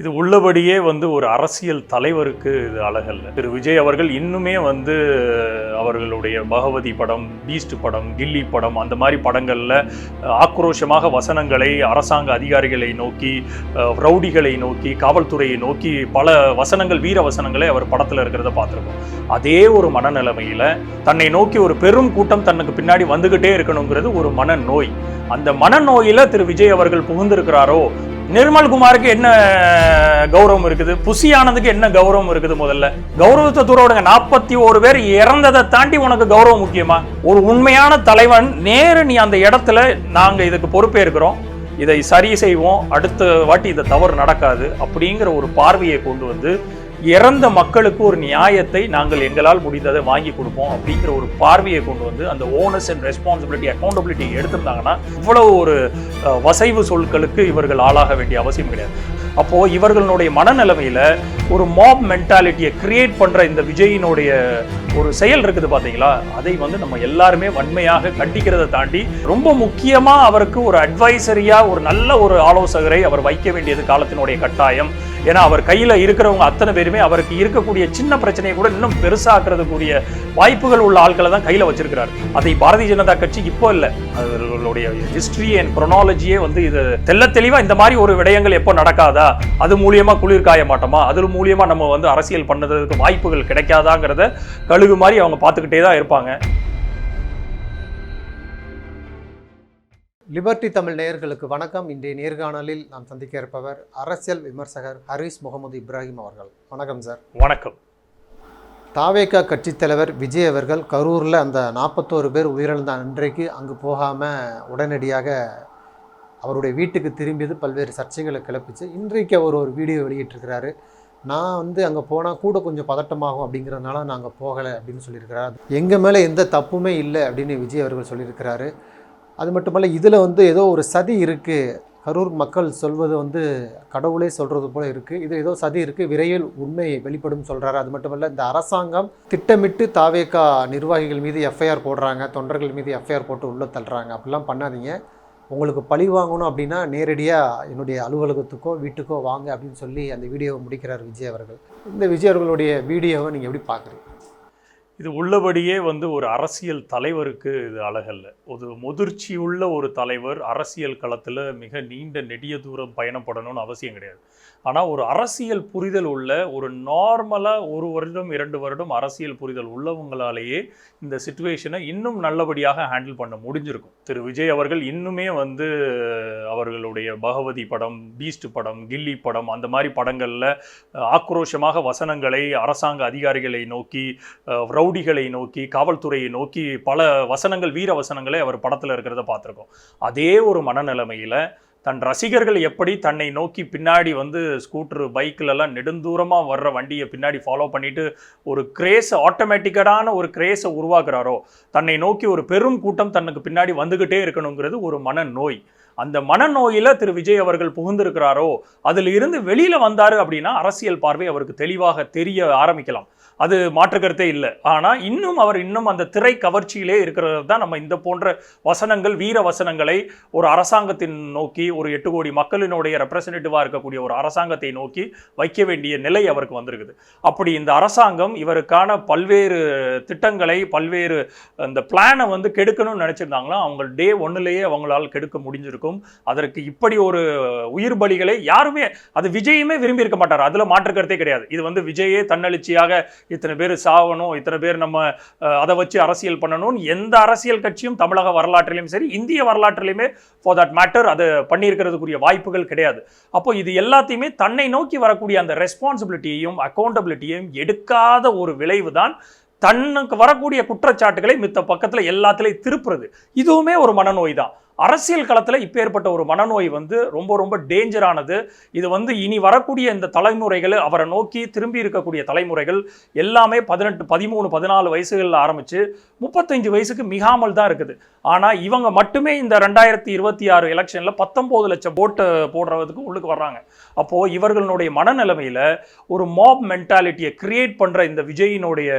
இது உள்ளபடியே வந்து ஒரு அரசியல் தலைவருக்கு இது அழகல்ல. திரு. விஜய் அவர்கள் இன்னுமே வந்து அவர்களுடைய பகவதி படம் பீஸ்ட் படம் கில்லி படம் அந்த மாதிரி படங்களில் ஆக்ரோஷமாக வசனங்களை அரசாங்க அதிகாரிகளை நோக்கி ரவுடிகளை நோக்கி காவல்துறையை நோக்கி பல வசனங்கள் வீர வசனங்களை அவர் படத்தில் இருக்கிறத பார்த்துருக்கோம். அதே ஒரு மனநிலைமையில் தன்னை நோக்கி ஒரு பெரும் கூட்டம் தனக்கு பின்னாடி வந்துகிட்டே இருக்கணுங்கிறது ஒரு மனநோய். அந்த மனநோயில் திரு. விஜய் அவர்கள் புகுந்திருக்கிறாரோ நிர்மல்குமாருக்கு என்ன கௌரவம் இருக்குது? புசி ஆனந்துக்கு என்ன கௌரவம் இருக்குது முதல்ல? கௌரவத்தை தூரவிடுங்க நாற்பத்தி ஒரு பேர் இறந்ததை தாண்டி உனக்கு கௌரவம் முக்கியமா? ஒரு உண்மையான தலைவன் நேரு நீ அந்த இடத்துல நாங்கள் இதுக்கு பொறுப்பேற்கிறோம். இதை சரி செய்வோம். அடுத்த வாட்டி இந்த தவறு நடக்காது அப்படிங்கிற ஒரு பார்வையை கொண்டு வந்து இறந்த மக்களுக்கு ஒரு நியாயத்தை நாங்கள் எங்களால் முடிந்ததை வாங்கி கொடுப்போம் அப்படிங்கிற ஒரு பார்வையை கொண்டு வந்து அந்த ஓனர்ஸ் அண்ட் ரெஸ்பான்சிபிலிட்டி அக்கௌண்டபிலிட்டி எடுத்திருந்தாங்கன்னா இவ்வளவு ஒரு வசைவு சொற்களுக்கு இவர்கள் ஆளாக வேண்டிய அவசியம் கிடையாது. அப்போது இவர்களுடைய மனநிலைமையில் ஒரு மாப் மென்டாலிட்டியை கிரியேட் பண்ணுற இந்த விஜயினுடைய ஒரு செயல் இருக்குது பார்த்தீங்களா? அதை வந்து நம்ம எல்லாருமே வன்மையாக கண்டிக்கிறதை தாண்டி ரொம்ப முக்கியமாக அவருக்கு ஒரு அட்வைசரியாக ஒரு நல்ல ஒரு ஆலோசகரை அவர் வைக்க வேண்டியது காலத்தினுடைய கட்டாயம். ஏன்னா அவர் கையில் இருக்கிறவங்க அத்தனை பேருமே அவருக்கு இருக்கக்கூடிய சின்ன பிரச்சனையை கூட இன்னும் பெருசாக்குறதுக்குரிய வாய்ப்புகள் உள்ள ஆட்களை தான் கையில் வச்சிருக்கிறார். அதை பாரதிய ஜனதா கட்சி இப்போ இல்லை. அவர்களுடைய ஹிஸ்டரி அண்ட் குரோனாலஜியே வந்து இது தெல்ல தெளிவாக இந்த மாதிரி ஒரு விடயங்கள் எப்போ நடக்காதா? அது மூலியமாக குளிர் காய மாட்டோமா? அது மூலியமாக நம்ம வந்து அரசியல் பண்ணதுக்கு வாய்ப்புகள் கிடைக்காதாங்கிறத கழுகு மாதிரி அவங்க பார்த்துக்கிட்டே தான் இருப்பாங்க. லிபர்டி தமிழ் நேயர்களுக்கு வணக்கம். இன்றைய நேர்காணலில் நாம் சந்திக்க இருப்பவர் அரசியல் விமர்சகர் ஹரிஸ் முகமது இப்ராஹிம் அவர்கள். வணக்கம் சார். வணக்கம். தாவேகா கட்சித் தலைவர் விஜய் அவர்கள் கரூரில் அந்த நாற்பத்தோரு பேர் உயிரிழந்த அன்றைக்கு அங்கு போகாமல் உடனடியாக அவருடைய வீட்டுக்கு திரும்பியது பல்வேறு சர்ச்சைகளை கிளப்பிச்சு இன்றைக்கு அவர் ஒரு வீடியோ வெளியிட்டிருக்கிறாரு. நான் வந்து அங்கே போனால் கூட கொஞ்சம் பதட்டமாகும் அப்படிங்கிறதுனால நான் அங்கே போகலை அப்படின்னு சொல்லியிருக்கிறார். எங்கள் மேலே எந்த தப்புமே இல்லை அப்படின்னு விஜய் அவர்கள் சொல்லியிருக்கிறாரு. அது மட்டுமல்ல இதில் வந்து ஏதோ ஒரு சதி இருக்குது கரூர் மக்கள் சொல்வது வந்து கடவுளே சொல்கிறது போல இருக்குது இது ஏதோ சதி இருக்குது விரைவில் உண்மை வெளிப்படும் சொல்கிறாரு அது மட்டுமல்ல இந்த அரசாங்கம் திட்டமிட்டு தாவேக்கா நிர்வாகிகள் மீது எஃப்ஐஆர் போடுறாங்க தொண்டர்கள் மீது எஃப்ஐஆர் போட்டு உள்ளே தள்ளுறாங்க. அப்படிலாம் பண்ணாதீங்க. உங்களுக்கு பழி வாங்கணும் அப்படின்னா நேரடியாக என்னுடைய அலுவலகத்துக்கோ வீட்டுக்கோ வாங்க அப்படின்னு சொல்லி அந்த வீடியோவை முடிக்கிறார் விஜய் அவர்கள். இந்த விஜய் அவர்களுடைய வீடியோவை நீங்கள் எப்படி பார்க்குறீங்க இது உள்ளபடியே வந்து ஒரு அரசியல் தலைவருக்கு இது அழகல்ல. ஒரு முதிர்ச்சி உள்ள ஒரு தலைவர் அரசியல் களத்தில் மிக நீண்ட நெடிய தூரம் பயணப்படணும்னு அவசியம் கிடையாது. ஆனால் ஒரு அரசியல் புரிதல் உள்ள ஒரு நார்மலாக ஒரு வருடம் இரண்டு வருடம் அரசியல் புரிதல் உள்ளவங்களாலேயே இந்த சுச்சுவேஷனை இன்னும் நல்லபடியாக ஹேண்டில் பண்ண முடிஞ்சிருக்கும். திரு. விஜய் அவர்கள் இன்னுமே வந்து அவர்களுடைய பகவதி படம் பீஸ்ட் படம் கில்லி படம் அந்த மாதிரி படங்களில் ஆக்ரோஷமாக வசனங்களை அரசாங்க அதிகாரிகளை நோக்கி ரவுடிகளை நோக்கி காவல்துறையை நோக்கி பல வசனங்கள் வீர வசனங்களை அவர் படத்தில் இருக்கிறத பார்த்துருக்கோம். அதே ஒரு மனநிலைமையில் தன் ரசிகர்கள் எப்படி தன்னை நோக்கி பின்னாடி வந்து ஸ்கூட்ரு பைக்கிலலாம் நெடுந்தூரமாக வர்ற வண்டியை பின்னாடி ஃபாலோ பண்ணிட்டு ஒரு கிரேஸை ஆட்டோமேட்டிக்கடான ஒரு கிரேஸை உருவாக்குறாரோ தன்னை நோக்கி ஒரு பெரும் கூட்டம் தனக்கு பின்னாடி வந்துக்கிட்டே இருக்கணுங்கிறது ஒரு மனநோய். அந்த மனநோயில திரு விஜய் அவர்கள் புகுந்திருக்கிறாரோ அதில் இருந்து வெளியில வந்தாரு அப்படின்னா அரசியல் பார்வை அவருக்கு தெளிவாக தெரிய ஆரம்பிக்கலாம். அது மாற்று கருத்தே இல்லை. ஆனால் இன்னும் அவர் இன்னும் அந்த திரை கவர்ச்சியிலே இருக்கிறது தான் நம்ம இந்த போன்ற வசனங்கள் வீர வசனங்களை ஒரு அரசாங்கத்தின் நோக்கி ஒரு எட்டு கோடி மக்களினுடைய ரெப்ரசன்டேட்டிவாக இருக்கக்கூடிய ஒரு அரசாங்கத்தை நோக்கி வைக்க வேண்டிய நிலை அவருக்கு வந்திருக்குது. அப்படி இந்த அரசாங்கம் இவருக்கான பல்வேறு திட்டங்களை பல்வேறு அந்த பிளானை வந்து கெடுக்கணும்னு நினைச்சிருந்தாங்களா? அவங்க டே ஒன்னுலேயே அவங்களால் கெடுக்க முடிஞ்சிருக்கும். அதற்கு இப்படி ஒரு உயிர் பலிகளை யாருமே அது விஜயுமே விரும்பி இருக்க மாட்டார். அதில் மாற்றுக்கிறதே கிடையாது. இது வந்து விஜயே தன்னெழுச்சியாக இத்தனை பேர் சாகணும் இத்தனை பேர் நம்ம அதை வச்சு அரசியல் பண்ணணும்னு எந்த அரசியல் கட்சியும் தமிழக வரலாற்றிலையும் சரி இந்திய வரலாற்றிலையுமே ஃபார் தட் மேட்டர் அதை பண்ணியிருக்கிறதுக்குரிய வாய்ப்புகள் கிடையாது. அப்போ இது எல்லாத்தையுமே தன்னை நோக்கி வரக்கூடிய அந்த ரெஸ்பான்சிபிலிட்டியையும் அக்கௌண்டபிலிட்டியையும் எடுக்காத ஒரு விளைவு தான் தன்னுக்கு வரக்கூடிய குற்றச்சாட்டுகளை மித்த பக்கத்தில் எல்லாத்துலேயும் திருப்புறது. இதுவுமே ஒரு மனநோய் தான். அரசியல் களத்தில் இப்போ ஏற்பட்ட ஒரு மனநோய் வந்து ரொம்ப ரொம்ப டேஞ்சரானது. இது வந்து இனி வரக்கூடிய இந்த தலைமுறைகள் அவரை நோக்கி திரும்பி இருக்கக்கூடிய தலைமுறைகள் எல்லாமே பதினெட்டு பதிமூணு பதினாலு வயசுகளில் ஆரம்பித்து முப்பத்தஞ்சு வயசுக்கு மிகாமல் தான் இருக்குது. ஆனால் இவங்க மட்டுமே இந்த ரெண்டாயிரத்தி இருபத்தி ஆறு எலெக்ஷனில் பத்தொம்போது லட்சம் ஓட்டு போடுறதுக்கு உள்ளுக்கு வர்றாங்க. அப்போது இவர்களுடைய மனநிலைமையில் ஒரு மாப் மென்டாலிட்டியை கிரியேட் பண்ணுற இந்த விஜயினுடைய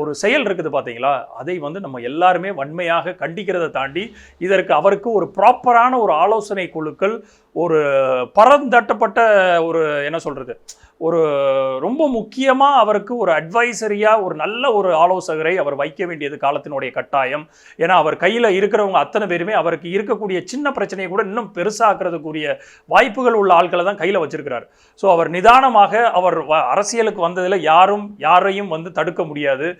ஒரு செயல் இருக்குது பார்த்தீங்களா அதை வந்து நம்ம எல்லாருமே வன்மையாக கண்டிக்கிறதை தாண்டி இதற்கு அவருக்கு அதற்கு ஒரு ப்ராப்பரான ஒரு ஆலோசனை குழுக்கள் ஒரு பரந்தட்டப்பட்ட ஒரு என்ன சொல்றது ஒரு ரொம்ப முக்கியமாக அவருக்கு ஒரு அட்வைசரியாக ஒரு நல்ல ஒரு ஆலோசகரை அவர் வைக்க வேண்டியது காலத்தினுடைய கட்டாயம். ஏன்னா அவர் கையில் இருக்கிறவங்க அத்தனை பேருமே அவருக்கு இருக்கக்கூடிய சின்ன பிரச்சனையை கூட இன்னும் பெருசாக்குறதுக்குரிய வாய்ப்புகள் உள்ள ஆட்களை தான் கையில் வச்சிருக்கிறார். ஸோ அவர் நிதானமாக அவர் வ- அரசியலுக்கு வந்ததில் யாரும் யாரையும் வந்து தடுக்க முடியாது.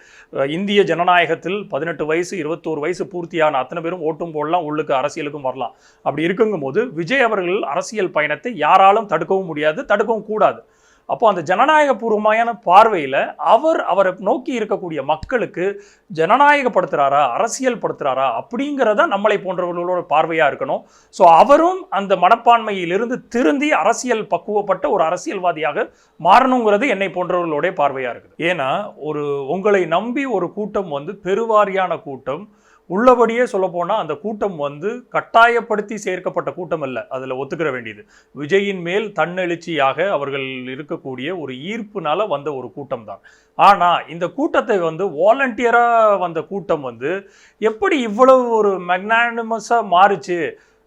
இந்திய ஜனநாயகத்தில் பதினெட்டு வயசு இருபத்தோரு வயசு பூர்த்தியான அத்தனை பேரும் ஓட்டும் போடலாம் உள்ளுக்கு அரசியலுக்கும் வரலாம். அப்படி இருக்குங்கும்போது விஜய் அவர்கள் அரசியல் பயணத்தை யாராலும் தடுக்கவும் முடியாது தடுக்கவும் கூடாது. அப்போ அந்த ஜனநாயகபூர்வமான பார்வையில் அவர் அவரை நோக்கி இருக்கக்கூடிய மக்களுக்கு ஜனநாயகப்படுத்துறாரா அரசியல் படுத்துறாரா அப்படிங்கிறத நம்மளை போன்றவர்களோட பார்வையாக இருக்கணும். ஸோ அவரும் அந்த மனப்பான்மையிலிருந்து திருந்தி அரசியல் பக்குவப்பட்ட ஒரு அரசியல்வாதியாக மாறணுங்கிறது என்னை போன்றவர்களுடைய பார்வையாக இருக்குது. ஏன்னா ஒரு உங்களை நம்பி ஒரு கூட்டம் வந்து பெருவாரியான கூட்டம் உள்ளபடியே சொல்லப்போனால் அந்த கூட்டம் வந்து கட்டாயப்படுத்தி சேர்க்கப்பட்ட கூட்டம் அல்ல. அதில் ஒத்துக்கிற வேண்டியது. விஜயின் மேல் தன்னெழுச்சியாக அவர்கள் இருக்கக்கூடிய ஒரு ஈர்ப்புனால வந்த ஒரு கூட்டம் தான். ஆனால் இந்த கூட்டத்தை வந்து வாலண்டியராக வந்த கூட்டம் வந்து எப்படி இவ்வளவு ஒரு மெக்னானிமஸாக மாறுச்சு?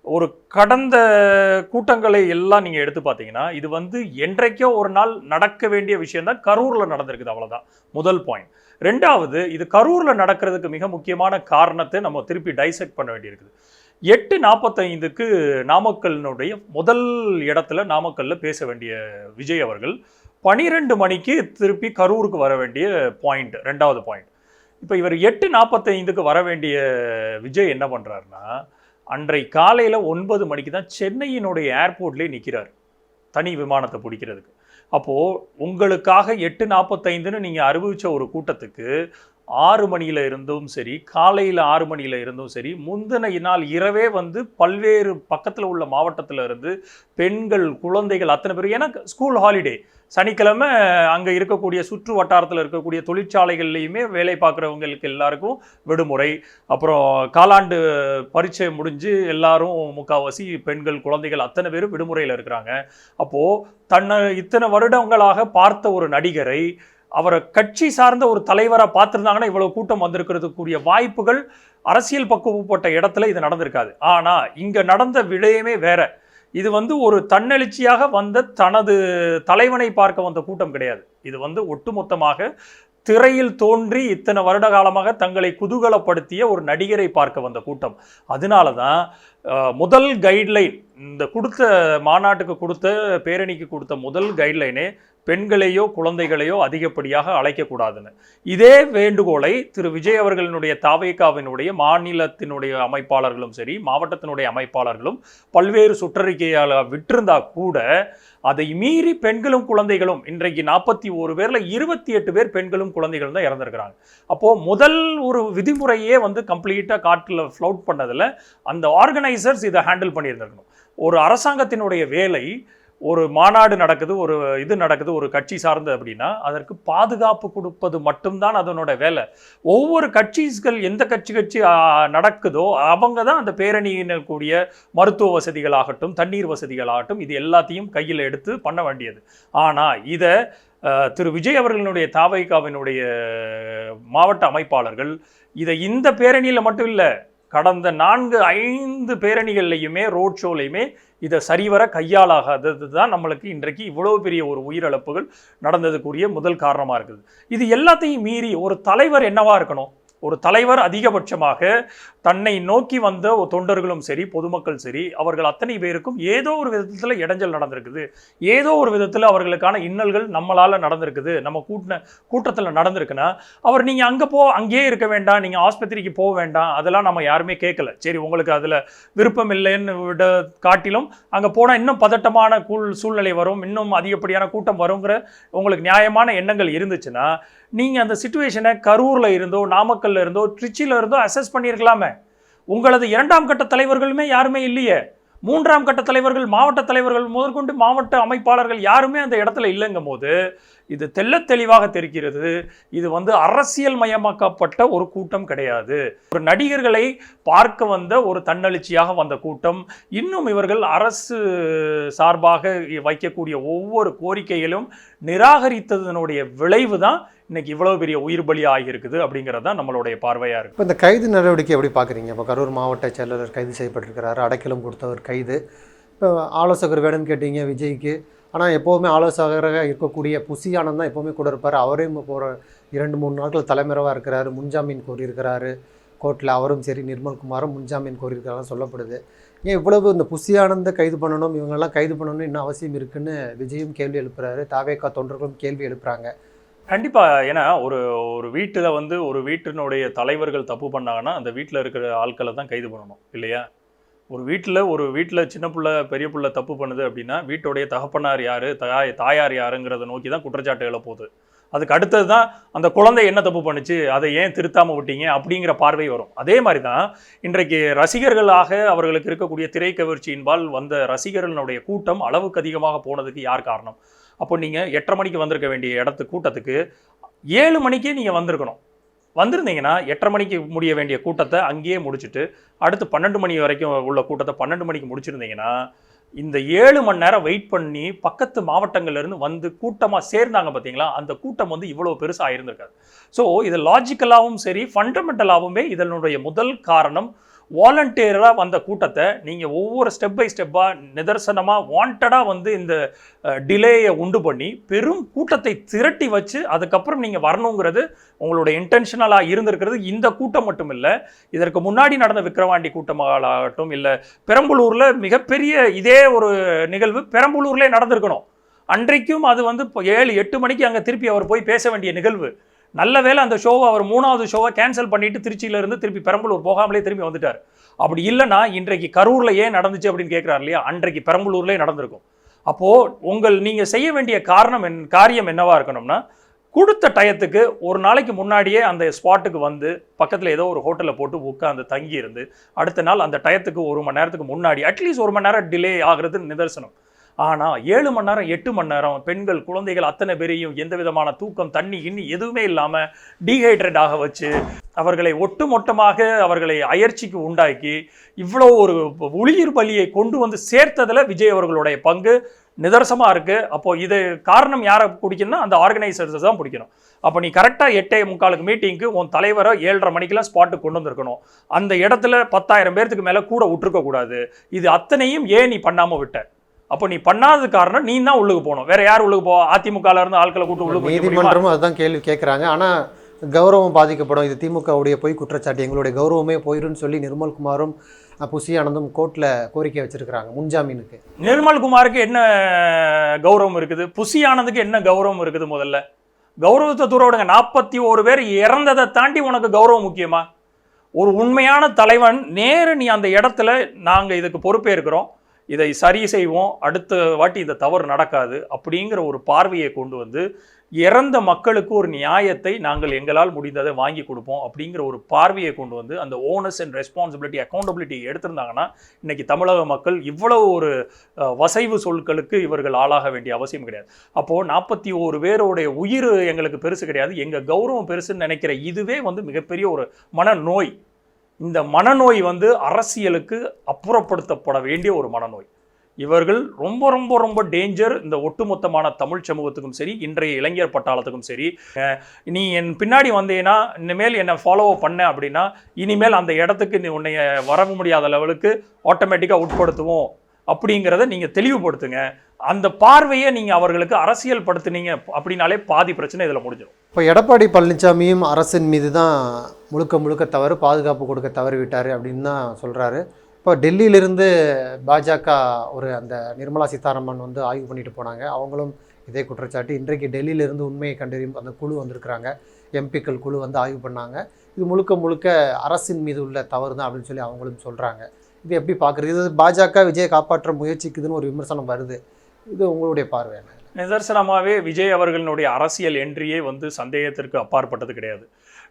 ஒரு கடந்த கூட்டங்களை எல்லாம் நீங்கள் எடுத்து பார்த்தீங்கன்னா இது வந்து என்றைக்கோ ஒரு நாள் நடக்க வேண்டிய விஷயம் தான் கரூரில் நடந்திருக்குது அவ்வளோதான் முதல் பாயிண்ட் ரெண்டாவது இது கரூரில் நடக்கிறதுக்கு மிக முக்கியமான காரணத்தை நம்ம திருப்பி டைசெக்ட் பண்ண வேண்டியிருக்குது. எட்டு நாற்பத்தைந்துக்கு நாமக்கல்னுடைய முதல் இடத்துல நாமக்கல்ல பேச வேண்டிய விஜய் அவர்கள் பனிரெண்டு மணிக்கு திருப்பி கரூருக்கு வர வேண்டிய பாயிண்ட் ரெண்டாவது பாயிண்ட் இப்போ இவர் எட்டு நாற்பத்தைந்துக்கு வர வேண்டிய விஜய் என்ன பண்ணுறாருன்னா அன்றை காலையில் ஒன்பது மணிக்கு தான் சென்னையினுடைய ஏர்போர்ட்லேயே நிற்கிறார் தனி விமானத்தை பிடிக்கிறதுக்கு. அப்போது உங்களுக்காக எட்டு நாற்பத்தைந்துன்னு நீங்கள் அறிவிச்ச ஒரு கூட்டத்துக்கு ஆறு மணியில் இருந்தும் சரி காலையில் ஆறு மணியில் இருந்தும் சரி முந்தின நாள் இரவே வந்து பல்வேறு பக்கத்தில் உள்ள மாவட்டத்தில் இருந்து பெண்கள் குழந்தைகள் அத்தனை பேர் ஏன்னா ஸ்கூல் ஹாலிடே சனிக்கிழமை அங்கே இருக்கக்கூடிய சுற்று வட்டாரத்தில் இருக்கக்கூடிய தொழிற்சாலைகள்லையுமே வேலை பார்க்குறவங்களுக்கு எல்லாருக்கும் விடுமுறை. அப்புறம் காலாண்டு பரீட்சை முடிஞ்சு எல்லாரும் முக்காவாசி பெண்கள் குழந்தைகள் அத்தனை பேரும் விடுமுறையில் இருக்கிறாங்க. அப்போது தன்னை இத்தனை வருடங்களாக பார்த்த ஒரு நடிகரை அவரை கட்சி சார்ந்த ஒரு தலைவராக பார்த்துருந்தாங்கன்னா இவ்வளோ கூட்டம் வந்திருக்கிறதுக்குரிய வாய்ப்புகள் அரசியல் பக்குவப்பட்ட இடத்துல இது நடந்திருக்காது. ஆனால் இங்கே நடந்த விடயமே வேற. இது வந்து ஒரு தன்னெழுச்சியாக வந்த தனது தலைவனை பார்க்க வந்த கூட்டம் கிடையாது. இது வந்து ஒட்டுமொத்தமாக திரையில் தோன்றி இத்தனை வருட காலமாக தங்களை குதூகலப்படுத்திய ஒரு நடிகரை பார்க்க வந்த கூட்டம். அதனால தான் முதல் கைட்லைன் இந்த கொடுத்த மாநாட்டுக்கு கொடுத்த பேரணிக்கு கொடுத்த முதல் கைட்லைனே பெண்களையோ குழந்தைகளையோ அதிகப்படியாக அழைக்கக்கூடாதுன்னு. இதே வேண்டுகோளை திரு விஜய் அவர்களினுடைய தாவேகாவினுடைய மாநிலத்தினுடைய அமைப்பாளர்களும் சரி மாவட்டத்தினுடைய அமைப்பாளர்களும் பல்வேறு சுற்றறிக்கையால் விட்டிருந்தா கூட அதை மீறி பெண்களும் குழந்தைகளும் இன்றைக்கு நாற்பத்தி ஒரு பேர்ல இருபத்தி எட்டு பேர் பெண்களும் குழந்தைகளும் தான் இறந்திருக்கிறாங்க. அப்போ முதல் ஒரு விதிமுறையே வந்து கம்ப்ளீட்டாக காட்டில் ஃப்ளவுட் பண்ணதுல அந்த ஆர்கனைசர்ஸ் இதை ஹேண்டில் பண்ணியிருந்திருக்கணும். ஒரு அரசாங்கத்தினுடைய வேலை ஒரு மாநாடு நடக்குது ஒரு இது நடக்குது ஒரு கட்சி சார்ந்து அப்படின்னா அதற்கு பாதுகாப்பு கொடுப்பது மட்டும்தான் அதனோட வேலை. ஒவ்வொரு கட்சிகள் எந்த கட்சி கட்சி நடக்குதோ அவங்க தான் அந்த பேரணியினர் கூடிய மருத்துவ வசதிகளாகட்டும் தண்ணீர் வசதிகளாகட்டும் இது எல்லாத்தையும் கையில் எடுத்து பண்ண வேண்டியது. ஆனால் இதை திரு. விஜய் அவர்களுடைய தாவைக்காவினுடைய மாவட்ட அமைப்பாளர்கள் இதை இந்த பேரணியில் மட்டும் இல்லை கடந்த நான்கு ஐந்து பேரணிகள்லையுமே ரோட் ஷோலையுமே இதை சரிவர கையாளாகாதது தான் நம்மளுக்கு இன்றைக்கு இவ்வளோ பெரிய ஒரு உயிரிழப்புகள் நடந்ததுக்குரிய முதல் காரணமாக இருக்குது. இது எல்லாத்தையும் மீறி ஒரு தலைவர் என்னவா இருக்கணும்? ஒரு தலைவர் அதிகபட்சமாக தன்னை நோக்கி வந்த தொண்டர்களும் சரி பொதுமக்கள் சரி அவர்கள் அத்தனை பேருக்கும் ஏதோ ஒரு விதத்தில் இடைஞ்சல் நடந்திருக்குது. ஏதோ ஒரு விதத்தில் அவர்களுக்கான இன்னல்கள் நம்மளால் நடந்திருக்குது. நம்ம கூட்டின கூட்டத்தில் நடந்திருக்குன்னா அவர் நீங்கள் அங்கே போ அங்கேயே இருக்க வேண்டாம் நீங்கள் ஆஸ்பத்திரிக்கு போக வேண்டாம் அதெல்லாம் நம்ம யாருமே கேட்கல சரி உங்களுக்கு அதில் விருப்பம் இல்லைன்னு விட காட்டிலும் அங்கே போனால் இன்னும் பதட்டமான கூழ் சூழ்நிலை வரும் இன்னும் அதிகப்படியான கூட்டம் வருங்கிற உங்களுக்கு நியாயமான எண்ணங்கள் இருந்துச்சுன்னா நீங்கள் அந்த சுச்சுவேஷனை கரூரில் இருந்தோ நாமக்கல் நாமக்கல்ல இருந்தோ ட்ரிச்சியில் இருந்தோ அசஸ் பண்ணியிருக்கலாமே. உங்களது இரண்டாம் கட்ட தலைவர்களுமே யாருமே இல்லையே. மூன்றாம் கட்ட தலைவர்கள் மாவட்ட தலைவர்கள் முதற்கொண்டு மாவட்ட அமைப்பாளர்கள் யாருமே அந்த இடத்துல இல்லைங்கும் போது இது தெள்ள தெளிவாக தெரிகிறது. இது வந்து அரசியல் மயமாக்கப்பட்ட ஒரு கூட்டம் கிடையாது. ஒரு நடிகர்களை பார்க்க வந்த ஒரு தன்னெழுச்சியாக வந்த கூட்டம். இன்னும் இவர்கள் அரசு சார்பாக வைக்கக்கூடிய ஒவ்வொரு கோரிக்கைகளும் நிராகரித்ததனுடைய விளைவு தான் இன்னைக்கு இவ்வளவு பெரிய உயிர் பலி ஆகியிருக்குது அப்படிங்கிறது தான் நம்மளுடைய பார்வையாக இருக்குது இப்போ இந்த கைது நடவடிக்கை எப்படி பார்க்குறீங்க இப்போ கரூர் மாவட்ட செயலாளர் கைது செய்யப்பட்டிருக்கிறார். அடைக்கலம் கொடுத்தவர் கைது. இப்போ ஆலோசகர் வேணும்னு கேட்டீங்க விஜய்க்கு. ஆனால் எப்போவுமே ஆலோசகராக இருக்கக்கூடிய புசி ஆனந்த் தான் எப்போவுமே கூட இருப்பார். அவரையும் போகிற இரண்டு மூணு நாட்கள் தலைமறைவாக இருக்கிறாரு. முன்ஜாமீன் கோரியிருக்கிறாரு கோர்ட்டில் அவரும் சரி நிர்மல்குமாரும் முன்ஜாமீன் கோரியிருக்கிறாரும் சொல்லப்படுது. ஏன் இவ்வளவு இந்த புசி கைது பண்ணணும் இவங்கெல்லாம் கைது பண்ணணும் என்ன அவசியம் இருக்குன்னு விஜயும் கேள்வி எழுப்புறாரு. தாவேக்கா தொண்டர்களும் கேள்வி எழுப்புறாங்க. கண்டிப்பாக ஏன்னா ஒரு ஒரு வீட்டில் வந்து ஒரு வீட்டினுடைய தலைவர்கள் தப்பு பண்ணாங்கன்னா அந்த வீட்டில் இருக்கிற ஆட்களை தான் கைது பண்ணணும். இல்லையா? ஒரு வீட்டில் ஒரு வீட்டில் சின்ன பிள்ள பெரிய பிள்ளை தப்பு பண்ணுது அப்படின்னா வீட்டுடைய தகப்பனார் யார் தாய் தாயார் யாருங்கிறத நோக்கி தான் குற்றச்சாட்டுகளை போகுது. அதுக்கு அடுத்தது தான் அந்த குழந்தை என்ன தப்பு பண்ணுச்சு அதை ஏன் திருத்தாமல் விட்டீங்க அப்படிங்கிற பார்வை வரும். அதே மாதிரி தான் இன்றைக்கு ரசிகர்களாக அவர்களுக்கு இருக்கக்கூடிய திரைக்கவர்ச்சியின்பால் வந்த ரசிகர்களுடைய கூட்டம் அளவுக்கு அதிகமாக போனதுக்கு யார் காரணம்? அப்போ நீங்கள் எட்டரை மணிக்கு வந்திருக்க வேண்டிய இடத்து கூட்டத்துக்கு ஏழு மணிக்கே நீங்கள் வந்திருக்கணும். வந்திருந்தீங்கன்னா எட்டரை மணிக்கு முடிய வேண்டிய கூட்டத்தை அங்கேயே முடிச்சுட்டு அடுத்து பன்னெண்டு மணி வரைக்கும் உள்ள கூட்டத்தை பன்னெண்டு மணிக்கு முடிச்சிருந்தீங்கன்னா இந்த ஏழு மணி நேரம் வெயிட் பண்ணி பக்கத்து மாவட்டங்கள்லேருந்து வந்து கூட்டமாக சேர்ந்தாங்க பார்த்தீங்களா அந்த கூட்டம் வந்து இவ்வளோ பெருசாக இருந்திருக்காது ஸோ இது லாஜிக்கலாகவும் சரி ஃபண்டமெண்டலாகவுமே இதனுடைய முதல் காரணம் வாலண்டியராக வந்த கூட்டத்தை நீங்கள் ஒவ்வொரு ஸ்டெப் பை ஸ்டெப்பாக நிதர்சனமாக வாண்டடாக வந்து இந்த டிலேயை உண்டு பண்ணி பெரும் கூட்டத்தை திரட்டி வச்சு அதுக்கப்புறம் நீங்கள் வரணுங்கிறது உங்களோட இன்டென்ஷனலாக இருந்திருக்கிறது. இந்த கூட்டம் மட்டும் இல்லை இதற்கு முன்னாடி நடந்த விக்கிரவாண்டி கூட்டமாகட்டும் இல்லை பெரம்பலூரில் மிகப்பெரிய இதே ஒரு நிகழ்வு பெரம்பலூர்லேயே நடந்திருக்கணும். அன்றைக்கும் அது வந்து இப்போ ஏழு எட்டு மணிக்கு அங்கே திருப்பி அவர் போய் பேச வேண்டிய நிகழ்வு. நல்ல வேளை அந்த ஷோவை அவர் மூணாவது ஷோவை கேன்சல் பண்ணிட்டு திருச்சியிலேருந்து திருப்பி பெரம்பலூர் போகாமலே திரும்பி வந்துட்டார். அப்படி இல்லைன்னா இன்றைக்கு கரூரில் ஏன் நடந்துச்சு அப்படின்னு கேட்குறாரு இல்லையா? அன்றைக்கு பெரம்பலூர்லேயே நடந்திருக்கும். அப்போது உங்கள் நீங்கள் செய்ய வேண்டிய காரணம் என் காரியம் என்னவாக இருக்கணும்னா கொடுத்த டயத்துக்கு ஒரு நாளைக்கு முன்னாடியே அந்த ஸ்பாட்டுக்கு வந்து பக்கத்தில் ஏதோ ஒரு ஹோட்டலில் போட்டு உட்காந்து தங்கி இருந்து அடுத்த நாள் அந்த டயத்துக்கு ஒரு மணி நேரத்துக்கு முன்னாடி அட்லீஸ்ட் ஒரு மணி நேரம் டிலே ஆகிறது நிதர்சனம். ஆனால் ஏழு மணி நேரம் எட்டு மணி நேரம் பெண்கள் குழந்தைகள் அத்தனை பேரையும் எந்த விதமான தூக்கம் தண்ணி இன்னி எதுவுமே இல்லாமல் டீஹைட்ரேட் ஆக வச்சு அவர்களை ஒட்டுமொத்தமாக அவர்களை அயற்சிக்கு உண்டாக்கி இவ்வளோ ஒரு உளிர் பலியை கொண்டு வந்து சேர்த்ததில் விஜய் அவர்களுடைய பங்கு நிதர்சமாக இருக்குது அப்போது இது காரணம் யாரை பிடிக்கணும்னா அந்த ஆர்கனைசர்ஸை தான் பிடிக்கணும். அப்போ நீ கரெக்டாக எட்டே முக்காலுக்கு மீட்டிங்க்கு உன் தலைவரை ஏழரை மணிக்கெல்லாம் ஸ்பாட்டுக்கு கொண்டு வந்திருக்கணும். அந்த இடத்துல பத்தாயிரம் பேர்த்துக்கு மேலே கூட விட்டுருக்கக்கூடாது. இது அத்தனையும் ஏன் நீ பண்ணாமல் விட்ட? அப்போ நீ பண்ணாதது காரணம் நீ தான் உள்ளுக்கு போகணும். வேற யார் உள்ளுக்கு போ அதிமுகல இருந்து ஆட்களை கூட்டு உள்ளுக்கு? நீதிமன்றமும் அதுதான் கேள்வி கேட்குறாங்க ஆனால் கௌரவம் பாதிக்கப்படும். இது திமுகவுடைய பொய் குற்றச்சாட்டு. எங்களுடைய கௌரவமே போயிருன்னு சொல்லி நிர்மல்குமாரும் புசி ஆனந்தும் கோர்ட்டில் கோரிக்கை வச்சிருக்கிறாங்க முன்ஜாமீனுக்கு. நிர்மல்குமாருக்கு என்ன கௌரவம் இருக்குது? புசி ஆனந்துக்கு என்ன கௌரவம் இருக்குது முதல்ல? கௌரவத்தை தூர விடுங்க. நாற்பத்தி ஒரு பேர் இறந்ததை தாண்டி உனக்கு கௌரவம் முக்கியமா? ஒரு உண்மையான தலைவன் நேரு நீ அந்த இடத்துல நாங்கள் இதுக்கு பொறுப்பேற்கிறோம். இதை சரி செய்வோம் அடுத்த வாட்டி இந்த தவறு நடக்காது அப்படிங்கிற ஒரு பார்வையை கொண்டு வந்து இறந்த மக்களுக்கு ஒரு நியாயத்தை நாங்கள் எங்களால் முடிந்ததை வாங்கி கொடுப்போம் அப்படிங்கிற ஒரு பார்வையை கொண்டு வந்து அந்த ஓனஸ் அண்ட் ரெஸ்பான்சிபிலிட்டி அக்கௌண்டபிலிட்டி எடுத்திருந்தாங்கன்னா இன்னைக்கு தமிழக மக்கள் இவ்வளவு ஒரு வசைவு சொற்களுக்கு இவர்கள் ஆளாக வேண்டிய அவசியம் கிடையாது. அப்போது நாற்பத்தி ஒரு பேருடைய உயிர் எங்களுக்கு பெருசு கிடையாது. எங்கள் கௌரவம் பெருசுன்னு நினைக்கிற இதுவே வந்து மிகப்பெரிய ஒரு மனநோய். இந்த மனநோய் வந்து அரசியலுக்கு அப்புறப்படுத்தப்பட வேண்டிய ஒரு மனநோய். இவர்கள் ரொம்ப ரொம்ப ரொம்ப டேஞ்சர் இந்த ஒட்டுமொத்தமான தமிழ் சமூகத்துக்கும் சரி இன்றைய இளைஞர் பட்டாளத்துக்கும் சரி. நீ என் பின்னாடி வந்தேன்னா இனிமேல் என்னை ஃபாலோ பண்ண அப்படின்னா இனிமேல் அந்த இடத்துக்கு நீ உன்னைய வர முடியாத லெவலுக்கு ஆட்டோமேட்டிக்காக உட்படுத்துவோம் அப்படிங்கிறத நீங்கள் தெளிவுபடுத்துங்க. அந்த பார்வையை நீங்கள் அவர்களுக்கு அரசியல் படுத்துனீங்க அப்படின்னாலே பாதி பிரச்சனை இதில் முடிஞ்சிடும். இப்போ எடப்பாடி பழனிசாமியும் அரசின் மீது தான் முழுக்க முழுக்க தவறு பாதுகாப்பு கொடுக்க தவறிவிட்டார் அப்படின்னு தான் சொல்கிறாரு இப்போ டெல்லியிலிருந்து பாஜக ஒரு அந்த நிர்மலா சீதாராமன் வந்து ஆய்வு பண்ணிட்டு போனாங்க. அவங்களும் இதே குற்றச்சாட்டு. இன்றைக்கு டெல்லியிலிருந்து உண்மையை கண்டறியும் அந்த குழு வந்திருக்கிறாங்க. எம்பிக்கள் குழு வந்து ஆய்வு பண்ணாங்க. இது முழுக்க முழுக்க அரசின் மீது உள்ள தவறு தான் அப்படின்னு சொல்லி அவங்களும் சொல்கிறாங்க இது எப்படி பார்க்குறது? இது பாஜக விஜயை காப்பாற்ற முயற்சிக்குதுன்னு ஒரு விமர்சனம் வருது. இது உங்களுடைய பார்வை என்ன? நிதர்சனமாகவே விஜய் அவர்களினுடைய அரசியல் என்ட்ரியே வந்து சந்தேகத்திற்கு அப்பாற்பட்டது கிடையாது.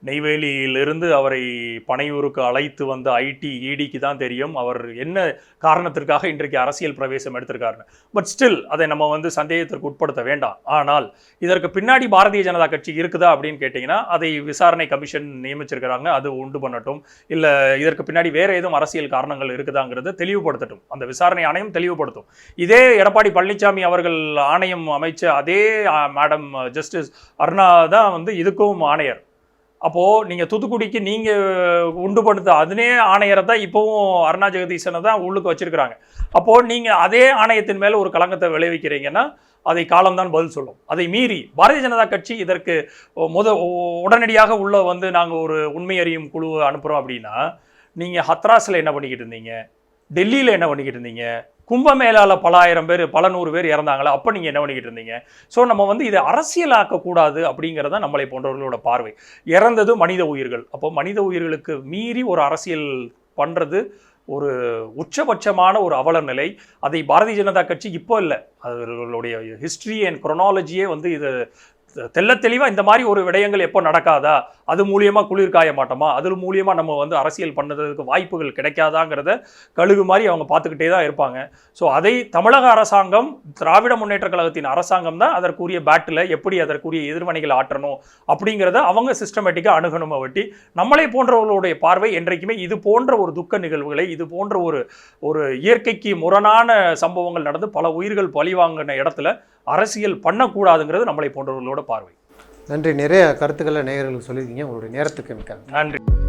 நெய்வேலியிலிருந்து அவரை பனையூருக்கு அழைத்து வந்த ஐடி இடிக்கு தான் தெரியும். அவர் என்ன காரணத்திற்காக இன்றைக்கு அரசியல் பிரவேசம் எடுத்திருக்காருன்னு. பட் ஸ்டில் அதை நம்ம வந்து சந்தேகத்திற்கு உட்படுத்த வேண்டாம். ஆனால் இதற்கு பின்னாடி பாரதிய ஜனதா கட்சி இருக்குதா அப்படின்னு கேட்டிங்கன்னா அதை விசாரணை கமிஷன் நியமிச்சிருக்கிறாங்க. அது உண்டு பண்ணட்டும். இல்லை இதற்கு பின்னாடி வேறு ஏதும் அரசியல் காரணங்கள் இருக்குதாங்கிறத தெளிவுபடுத்தட்டும். அந்த விசாரணை ஆணையம் தெளிவுபடுத்தும். இதே எடப்பாடி பழனிசாமி அவர்கள் ஆணையம் அமைச்ச அதே மேடம் ஜஸ்டிஸ் அருணா தான் வந்து இதுக்கும் ஆணையர். அப்போது நீங்கள் தூத்துக்குடிக்கு நீங்கள் உண்டு பண்ணுது அதனே ஆணையரை தான் இப்போவும் அருணா ஜெகதீசனை தான் உள்ளுக்கு வச்சுருக்கிறாங்க. அப்போது நீங்கள் அதே ஆணையத்தின் மேலே ஒரு களங்கத்தை விளைவிக்கிறீங்கன்னா அதை காலம்தான் பதில் சொல்லும். அதை மீறி பாரதிய ஜனதா கட்சி இதற்கு முத உடனடியாக உள்ள வந்து நாங்கள் ஒரு உண்மை அறியும் குழுவை அனுப்புகிறோம் அப்படின்னா நீங்கள் ஹத்ராஸில் என்ன பண்ணிக்கிட்டு இருந்தீங்க? டெல்லியில் என்ன பண்ணிக்கிட்டு இருந்தீங்க? கும்பமேளால பல ஆயிரம் பேர் பல நூறு பேர் இறந்தாங்களா? அப்போ நீங்கள் என்ன பண்ணிக்கிட்டு இருந்தீங்க? ஸோ நம்ம வந்து இதை அரசியலாக்கக்கூடாது அப்படிங்கிறத நம்மளை போன்றவர்களோட பார்வை. இறந்தது மனித உயிர்கள். அப்போ மனித உயிர்களுக்கு மீறி ஒரு அரசியல் பண்ணுறது ஒரு உச்சபட்சமான ஒரு அவல நிலை. அதை பாரதிய ஜனதா கட்சி இப்போ இல்லை. அவர்களுடைய ஹிஸ்ட்ரி அண்ட் குரோனாலஜியே வந்து இது தெல்ல தெளிவாக இந்த மாதிரி ஒரு விடயங்கள் எப்போ நடக்காதா? அது மூலியமாக குளிர் காய மாட்டோமா? அது மூலியமாக நம்ம வந்து அரசியல் பண்ணுறதுக்கு வாய்ப்புகள் கிடைக்காதாங்கிறத கழுகு மாதிரி அவங்க பார்த்துக்கிட்டே தான் இருப்பாங்க. ஸோ அதை தமிழக அரசாங்கம் திராவிட முன்னேற்ற கழகத்தின் அரசாங்கம் தான் அதற்குரிய பேட்டில் எப்படி அதற்குரிய எதிர்மனைகள் ஆற்றணும் அப்படிங்கிறத அவங்க சிஸ்டமேட்டிக்காக அணுகணுமை வட்டி நம்மளை போன்றவர்களுடைய பார்வை என்றைக்குமே இது போன்ற ஒரு துக்க நிகழ்வுகளை இது போன்ற ஒரு ஒரு இயற்கைக்கு முரணான சம்பவங்கள் நடந்து பல உயிர்கள் பழிவாங்கின இடத்துல அரசியல் பண்ணக்கூடாதுங்கிறது நம்மளை போன்றவர்களோட பார்வை. நன்றி. நிறைய கருத்துக்களை நேயர்களுக்கு சொல்லியிருக்கீங்க. உங்களுடைய நேரத்துக்கு மிக்க நன்றி. நன்றி.